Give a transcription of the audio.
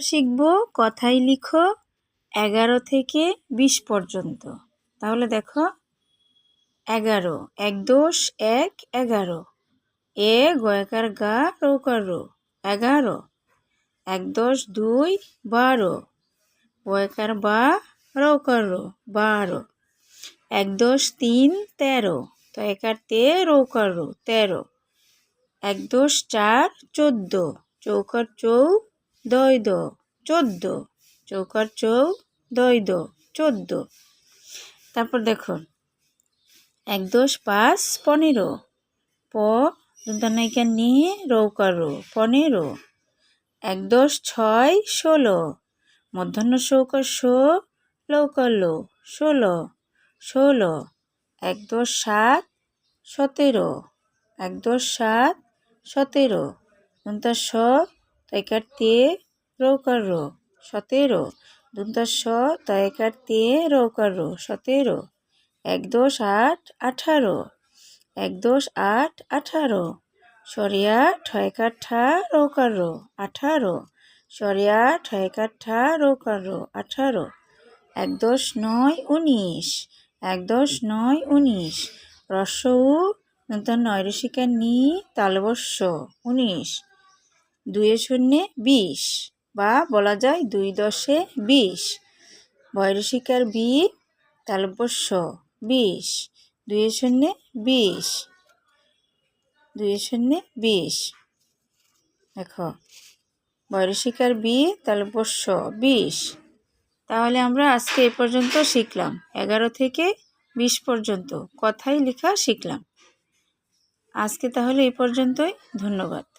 শিখব, কথাই লিখো, এগারো থেকে বিশ পর্যন্ত। তাহলে দেখো, এগারো, এক দোষ, এক, এগারো। এ গয়কার গা, রৌকার রো, এগারো। এক দশ দুই, বারো। গয়কার বা, রৌকার রো, বারো। এক দশ তিন, তেরো। তো একার তে রৌকার রো, তেরো। এক দশ চার, চোদ্দ। চৌকার চৌ দই দ চোদ্দ। চৌকার চৌ দ চোদ্দ। তারপর দেখুন। এক দশ পাঁচ পনেরো। প দন্তানায়িকা নিয়ে রৌকারো পনেরো। এক দশ ছয় ষোলো। মধ্যাহ্ন সৌকার শো, লৌকার লো, ষোলো। ষোলো। এক দশ সাত সতেরো। এক দশ সাত সতেরো। দন্তার স তৈকার তে রৌকার রো সতেরো। স তয়কার তে রৌকার রো সতেরো। এক দশ আট, আঠারো। এক দশ আট, আঠারো। সরিয়া ঠয়কার ঠা রৌকার রো আঠারো। সরিয়া ঠয়কার ঠা রৌকার রো আঠারো। এক দশ নয়, উনিশ। এক দশ নয়, উনিশ। রস্য নয় নৈরসিকা নি তালবস্য, উনিশ। দুয়ে শূন্যে বিশ বা বলা যায় দুই দশে বিশ। বয়রসিকার বি তালবস্য বিশ। দুয়ে শূন্যে বিশ। দুয়ে শূন্যে বিশ। দেখো বয়রসিকার বি তালবস্য বিশ। তাহলে আমরা আজকে এ পর্যন্ত শিখলাম। এগারো থেকে বিশ পর্যন্ত কথাই লেখা শিখলাম। আজকে তাহলে এই পর্যন্তই। ধন্যবাদ।